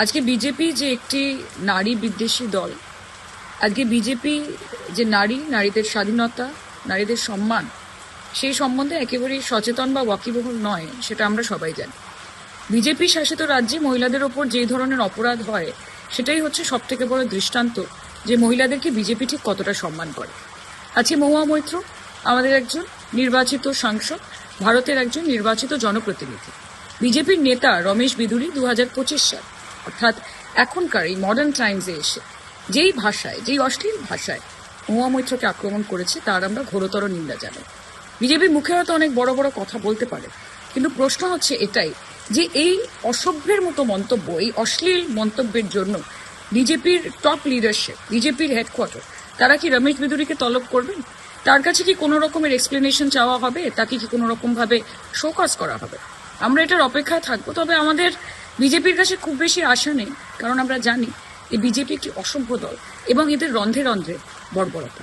আজকে বিজেপি যে একটি নারী বিদ্বেষী দল, আজকে বিজেপি যে নারী, নারীদের স্বাধীনতা, নারীদের সম্মান, সেই সম্বন্ধে একেবারেই সচেতন বা ওয়াকিবহুল নয়, সেটা আমরা সবাই জানি। বিজেপি শাসিত রাজ্যে মহিলাদের ওপর যে ধরনের অপরাধ হয়, সেটাই হচ্ছে সব থেকে বড় দৃষ্টান্ত যে মহিলাদেরকে বিজেপি ঠিক কতটা সম্মান করে। আছে মহুয়া মৈত্র, আমাদের একজন নির্বাচিত সাংসদ, ভারতের একজন নির্বাচিত জনপ্রতিনিধি। বিজেপির নেতা রমেশ বিদুরি দু সাল। অর্থাৎ এখনকার এই মডার্ন টাইমসে এসে যেই ভাষায়, যেই অশ্লীল ভাষায় মহুয়া মৈত্রকে আক্রমণ করেছে, তার আমরা ঘোরতর নিন্দা জানাই। বিজেপি মুখে হয়তো অনেক বড় বড় কথা বলতে পারে, কিন্তু প্রশ্ন হচ্ছে এটাই যে এই অসভ্যের মতো মন্তব্য, এই অশ্লীল মন্তব্যের জন্য বিজেপির টপ লিডারশিপ বিজেপির হেডকোয়ার্টার তারা কি রমেশ বিদুরিকে তলব করবেন? তার কাছে কি কোনো রকমের এক্সপ্লেনেশন চাওয়া হবে? তাকে কি কোনো রকম ভাবে শোকজ করা হবে? আমরা এটার অপেক্ষায় থাকব, তবে আমাদের বিজেপির কাছে খুব বেশি আশা নেই, কারণ আমরা জানি এই বিজেপি একটি অসভ্য দল এবং এদের রন্ধ্রে রন্ধ্রে বর্বরতা।